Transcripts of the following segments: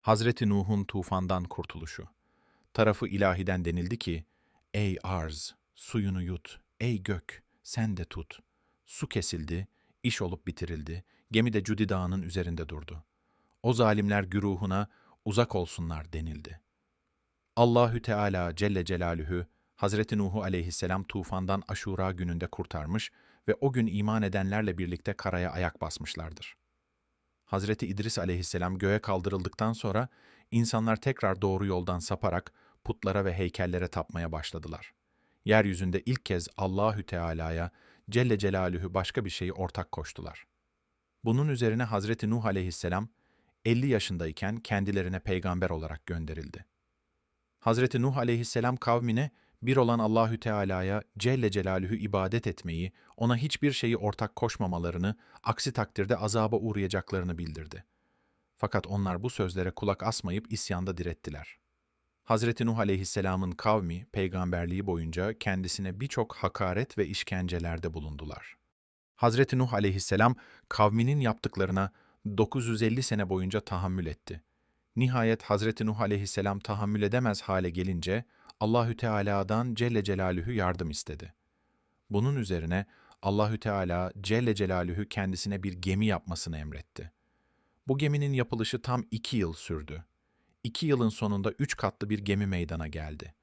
Hazreti Nuh'un tufandan kurtuluşu. Tarafı ilahiden denildi ki, Ey arz, suyunu yut, ey gök, sen de tut. Su kesildi, iş olup bitirildi, gemi de Cudi Dağı'nın üzerinde durdu. O zalimler güruhuna uzak olsunlar denildi. Allahü Teala Celle Celaluhu Hazreti Nuh'u aleyhisselam tufandan Aşura gününde kurtarmış ve o gün iman edenlerle birlikte karaya ayak basmışlardır. Hazreti İdris aleyhisselam göğe kaldırıldıktan sonra insanlar tekrar doğru yoldan saparak putlara ve heykellere tapmaya başladılar. Yeryüzünde ilk kez Allahü Teala'ya Celle Celaluhu başka bir şeyi ortak koştular. Bunun üzerine Hazreti Nuh aleyhisselam 50 yaşındayken kendilerine peygamber olarak gönderildi. Hazreti Nuh aleyhisselam kavmine bir olan Allahü Teala'ya Celle Celaluhu ibadet etmeyi, ona hiçbir şeyi ortak koşmamalarını, aksi takdirde azaba uğrayacaklarını bildirdi. Fakat onlar bu sözlere kulak asmayıp isyanda direttiler. Hazreti Nuh aleyhisselamın kavmi peygamberliği boyunca kendisine birçok hakaret ve işkencelerde bulundular. Hazreti Nuh aleyhisselam kavminin yaptıklarına 950 sene boyunca tahammül etti. Nihayet Hazreti Nuh aleyhisselam tahammül edemez hale gelince Allahü Teala'dan Celle Celaluhu yardım istedi. Bunun üzerine Allahü Teala Celle Celaluhu kendisine bir gemi yapmasını emretti. Bu geminin yapılışı tam iki yıl sürdü. İki yılın sonunda üç katlı bir gemi meydana geldi.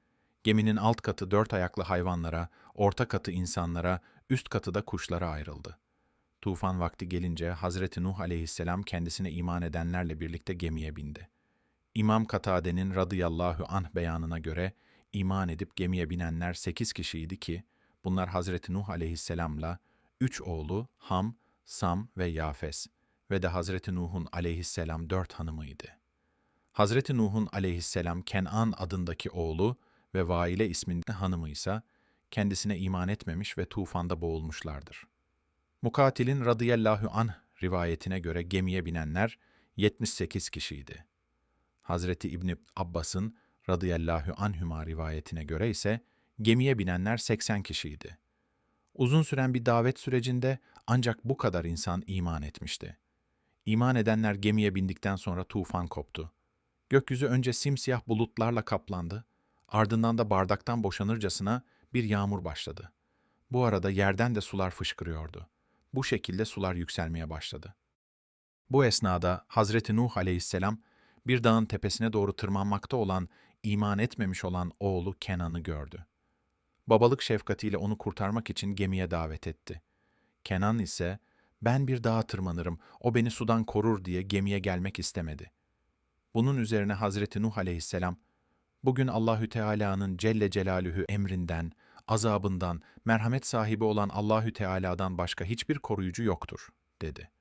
Geminin alt katı dört ayaklı hayvanlara, orta katı insanlara, üst katı da kuşlara ayrıldı. Tufan vakti gelince Hazreti Nuh aleyhisselam kendisine iman edenlerle birlikte gemiye bindi. İmam Katade'nin radıyallahu anh beyanına göre iman edip gemiye binenler sekiz kişiydi ki bunlar Hazreti Nuh aleyhisselamla üç oğlu Ham, Sam ve Yafes ve de Hazreti Nuh'un aleyhisselam dört hanımıydı. Hazreti Nuh'un aleyhisselam Kenan adındaki oğlu ve Vaile isminde hanımı ise kendisine iman etmemiş ve tufanda boğulmuşlardır. Mukatil'in radıyallahu anh rivayetine göre gemiye binenler 78 kişiydi. Hazreti İbni Abbas'ın radıyallahu anhüma rivayetine göre ise gemiye binenler 80 kişiydi. Uzun süren bir davet sürecinde ancak bu kadar insan iman etmişti. İman edenler gemiye bindikten sonra tufan koptu. Gökyüzü önce simsiyah bulutlarla kaplandı, ardından da bardaktan boşanırcasına bir yağmur başladı. Bu arada yerden de sular fışkırıyordu. Bu şekilde sular yükselmeye başladı. Bu esnada Hazreti Nuh aleyhisselam bir dağın tepesine doğru tırmanmakta olan, iman etmemiş olan oğlu Kenan'ı gördü. Babalık şefkatiyle onu kurtarmak için gemiye davet etti. Kenan ise, ben bir dağa tırmanırım, o beni sudan korur diye gemiye gelmek istemedi. Bunun üzerine Hazreti Nuh aleyhisselam, bugün Allahü Teala'nın Celle Celaluhu emrinden, azabından, merhamet sahibi olan Allahü Teala'dan başka hiçbir koruyucu yoktur, dedi.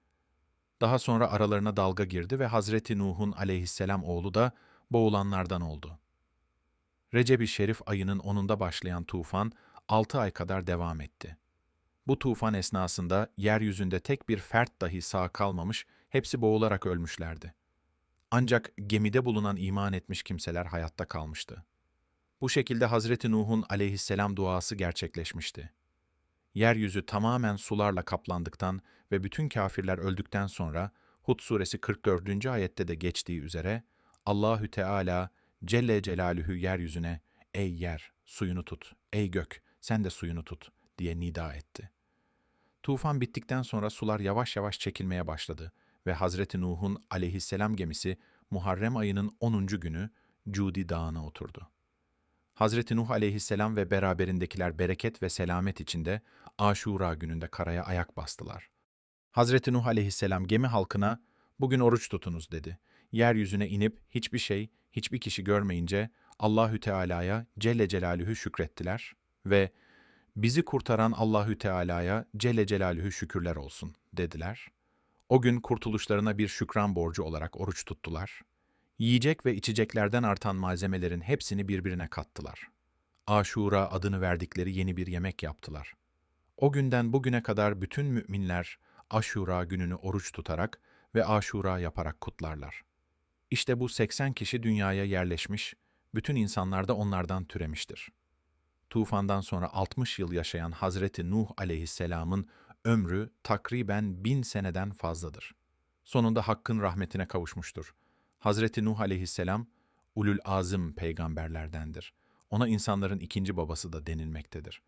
Daha sonra aralarına dalga girdi ve Hazreti Nuh'un aleyhisselam oğlu da boğulanlardan oldu. Recep-i Şerif ayının onunda başlayan tufan altı ay kadar devam etti. Bu tufan esnasında yeryüzünde tek bir fert dahi sağ kalmamış, hepsi boğularak ölmüşlerdi. Ancak gemide bulunan iman etmiş kimseler hayatta kalmıştı. Bu şekilde Hazreti Nuh'un aleyhisselam duası gerçekleşmişti. Yeryüzü tamamen sularla kaplandıktan ve bütün kafirler öldükten sonra Hud suresi 44. ayette de geçtiği üzere Allahü Teala Celle Celaluhu yeryüzüne ey yer suyunu tut, ey gök sen de suyunu tut diye nida etti. Tufan bittikten sonra sular yavaş yavaş çekilmeye başladı ve Hazreti Nuh'un aleyhisselam gemisi Muharrem ayının 10. günü Cudi Dağı'na oturdu. Hazreti Nuh aleyhisselam ve beraberindekiler bereket ve selamet içinde Aşura gününde karaya ayak bastılar. Hazreti Nuh aleyhisselam gemi halkına bugün oruç tutunuz dedi. Yeryüzüne inip hiçbir şey, hiçbir kişi görmeyince Allahü Teala'ya Celle Celaluhu şükrettiler ve bizi kurtaran Allahü Teala'ya Celle Celaluhu şükürler olsun dediler. O gün kurtuluşlarına bir şükran borcu olarak oruç tuttular. Yiyecek ve içeceklerden artan malzemelerin hepsini birbirine kattılar. Aşura adını verdikleri yeni bir yemek yaptılar. O günden bugüne kadar bütün müminler Aşura gününü oruç tutarak ve Aşura yaparak kutlarlar. İşte bu 80 kişi dünyaya yerleşmiş, bütün insanlar da onlardan türemiştir. Tufandan sonra 60 yıl yaşayan Hazreti Nuh aleyhisselamın ömrü takriben bin seneden fazladır. Sonunda Hakk'ın rahmetine kavuşmuştur. Hazreti Nuh aleyhisselam ulul azım peygamberlerdendir. Ona insanların ikinci babası da denilmektedir.